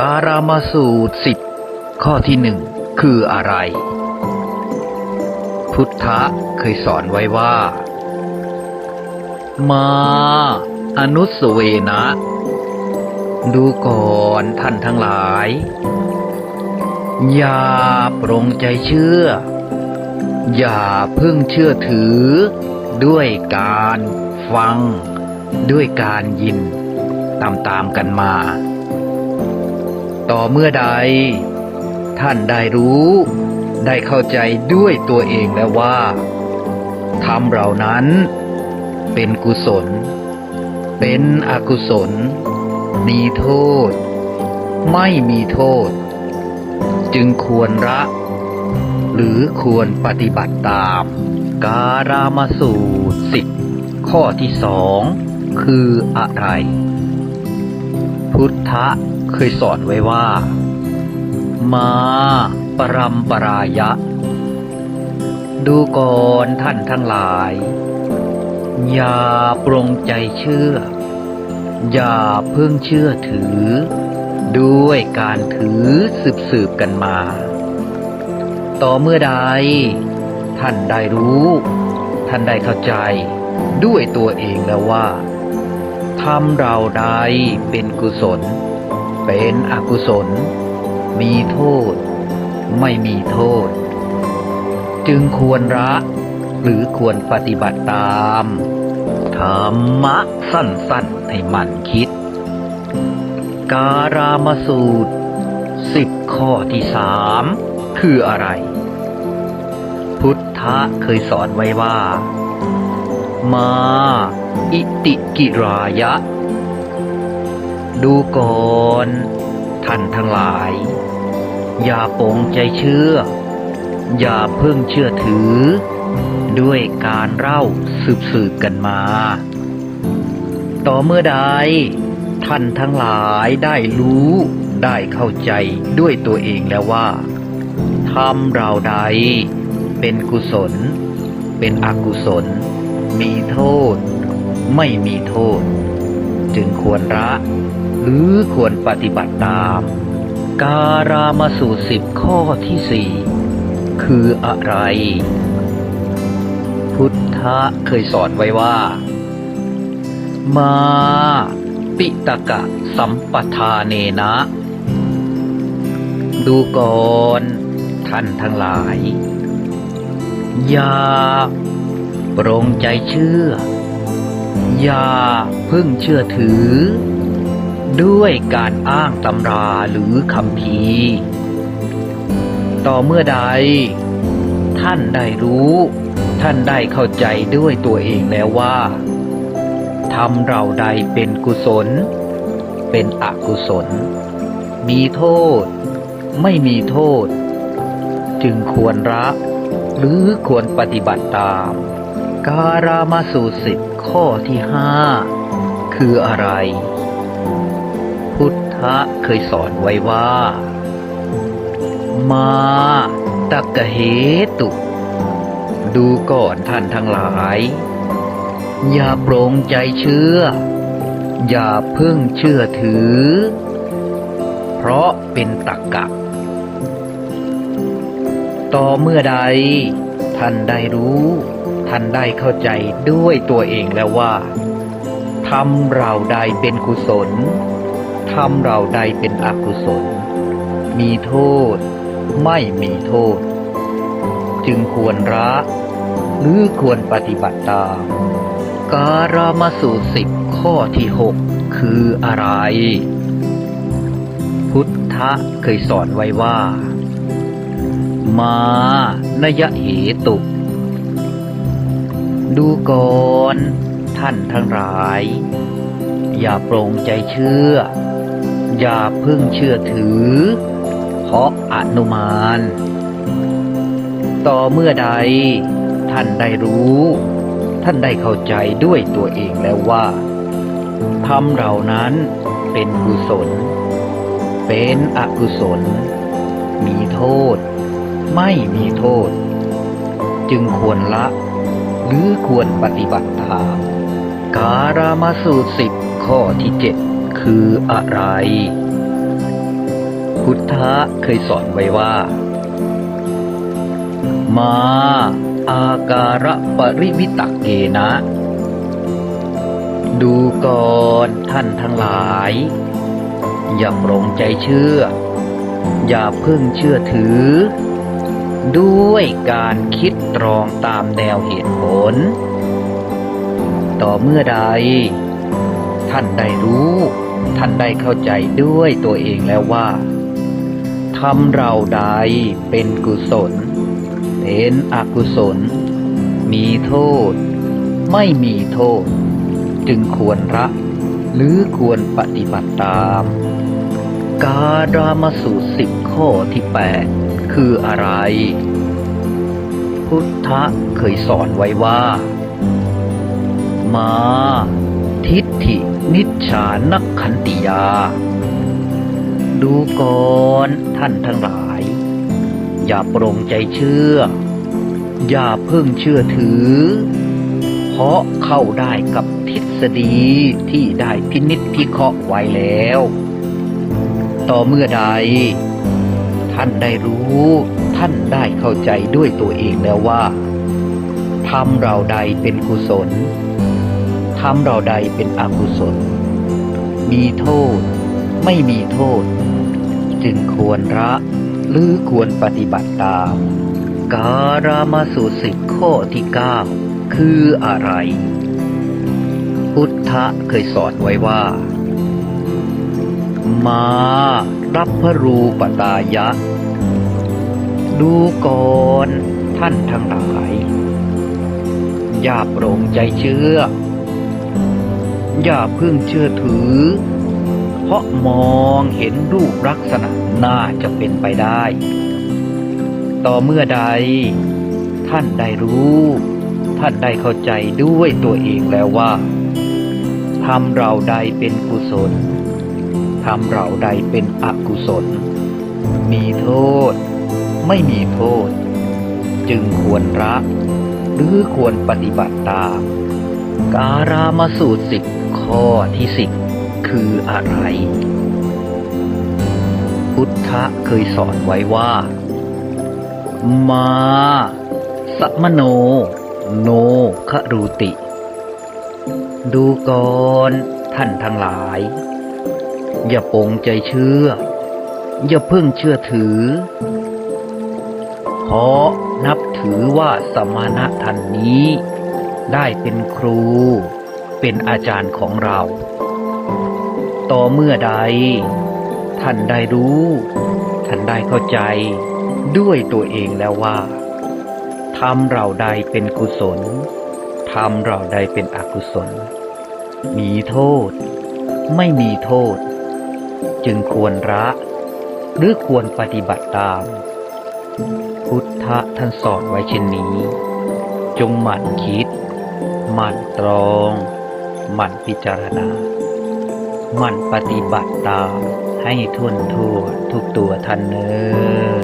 การามาสูตรสิบข้อที่หนึ่งคืออะไร พุทธะเคยสอนไว้ว่า มา อนุสเวนะ ดูก่อนท่านทั้งหลาย อย่าปรงใจเชื่อ อย่าเพิ่งเชื่อถือ ด้วยการฟัง ด้วยการยิน ตามๆกันมา ต่อเมื่อใด ท่านได้รู้ ได้เข้าใจด้วยตัวเองแล้วว่าธรรมเหล่านั้น เป็นกุศล เป็นอกุศล มีโทษ ไม่มีโทษ จึงควรละ หรือควรปฏิบัติตาม การามาสูตรสิบข้อที่สองคืออะไร พุทธะ เคยสอนไว้ว่า มาปรัมปรายะ ดูก่อนท่านทั้งหลาย อย่าปรงใจเชื่อ อย่าเพิ่งเชื่อถือ ด้วยการถือสืบสืบๆกันมา ต่อเมื่อใด ท่านได้รู้ ท่านได้เข้าใจ ด้วยตัวเองแล้วว่าทำเราใดเป็นกุศล เป็นอกุศล มีโทษ ไม่มีโทษ จึงควรละหรือควรปฏิบัติตามธรรมะสั้นๆให้มันคิด การามสูตรสิบข้อที่สามคืออะไร พุทธะเคยสอนไว้ว่า มา อิติกิรายะ ดูก่อนท่านทั้งหลาย อย่าปงใจเชื่อ อย่าเพิ่งเชื่อถือ ด้วยการเล่าสืบสืบกันมา ต่อเมื่อใดท่านทั้งหลายได้รู้ได้เข้าใจด้วยตัวเองแล้วว่าทำเราใด เป็นกุศล เป็นอกุศล มีโทษ ไม่มีโทษ จึงควรละหรือควรปฏิบัติตาม การามาสูตรสิบข้อที่สี่คืออะไร พุทธะเคยสอนไว้ว่า มาปิตกะสัมปทาเนนะ ดูก่อนท่านทั้งหลาย อย่าปรงใจเชื่อ อย่าเพิ่งเชื่อถือ ด้วยการอ้างตำราหรือคำพีต่อเมื่อใด ท่านได้รู้ ท่านได้เข้าใจด้วยตัวเองแล้วว่าทำเราใดเป็นกุศล เป็นอกุศล มีโทษ ไม่มีโทษ จึงควรละหรือควรปฏิบัติตาม การามาสูตรสิบข้อที่ห้าคืออะไร พุทธะเคยสอนไว้ว่า มาตะกะเหตุ ดูก่อนท่านทั้งหลาย อย่าปรงใจเชื่อ อย่าเพิ่งเชื่อถือ เพราะเป็นตักกะ ต่อเมื่อใดท่านได้รู้ ท่านได้เข้าใจด้วยตัวเองแล้วว่าทำเราใดเป็นกุศลทำเราใดเป็นอกุศล มีโทษ ไม่มีโทษ จึงควรละหรือควรปฏิบัติตาม การามาสูตรสิบข้อที่หกคืออะไร พุทธะเคยสอนไว้ว่า มานยเหตุ ดูก่อนท่านทั้งหลาย อย่าโปร่งใจเชื่อ อย่าพิ่งเชื่อถือ เพราะอนุมาน ต่อเมื่อใด ท่านได้รู้ ท่านได้เข้าใจด้วยตัวเองแล้วว่าทำเหล่านั้นเป็นกุศล เป็นอกุศล มีโทษ ไม่มีโทษ จึงควรละ หรือควรปฏิบัติตาม การามาสูตรสิบข้อที่เจ็ดคืออะไร พุทธะเคยสอนไว้ว่า มาอาการะปริวิตักเกนะ ดูก่อนท่านทั้งหลาย อย่าปรงใจเชื่อ อย่าเพิ่งเชื่อถือ ด้วยการคิดตรองตามแนวเหตุผล ต่อเมื่อใด ท่านได้รู้ ท่านได้เข้าใจด้วยตัวเองแล้วว่าทำเราใดเป็นกุศล เป็นอกุศล มีโทษ ไม่มีโทษ จึงควรละหรือควรปฏิบัติตาม การามาสูตรสิบข้อที่แปด คืออะไร พุทธะเคยสอนไว้ว่า มา ทิฏฐินิจฉานักขันติยา ดูก่อนท่านทั้งหลาย อย่าปรงใจเชื่อ อย่าเพิ่งเชื่อถือ เพราะเข้าได้กับทฤษฎีที่ได้พินิจพิเคราะห์ไว้แล้ว ต่อเมื่อใด ท่านได้รู้ ท่านได้เข้าใจด้วยตัวเองแล้วว่าทำเราใดเป็นกุศลทำเราใดเป็นอกุศล มีโทษ ไม่มีโทษ จึงควรละหรือควรปฏิบัติตาม การามาสูตรสิบข้อที่เก้าคืออะไร พุทธะเคยสอนไว้ว่า มา รับพระรูปตายะ ดูก่อนท่านทั้งหลาย อย่าโปร่งใจเชื่อ อย่าเพิ่งเชื่อถือ เพราะมองเห็นรูปลักษณะน่าจะเป็นไปได้ ต่อเมื่อใด ท่านได้รู้ ท่านได้เข้าใจด้วยตัวเองแล้วว่าทำเราใดเป็นกุศล ทำเราใดเป็นอกุศล มีโทษ ไม่มีโทษ จึงควรละหรือควรปฏิบัติตาม การามาสูตรสิบข้อที่สิบคืออะไร พุทธะเคยสอนไว้ว่า มาสัมโน โนครูติ ดูก่อนท่านทั้งหลาย อย่าปงใจเชื่อ อย่าเพิ่งเชื่อถือ เพราะนับถือว่าสมณะท่านนี้ ได้เป็นครู เป็นอาจารย์ของเรา ต่อเมื่อใด ท่านได้รู้ ท่านได้เข้าใจด้วยตัวเองแล้วว่าทำเราใดเป็นกุศลทำเราใดเป็นอกุศล มีโทษ ไม่มีโทษ จึงควรละหรือควรปฏิบัติตาม พุทธะท่านสอนไว้เช่นนี้ จงหมั่นคิด หมั่นตรอง หมั่นพิจารณา หมั่นปฏิบัติตามให้ทุนทั่วทุกตัวท่านเนอ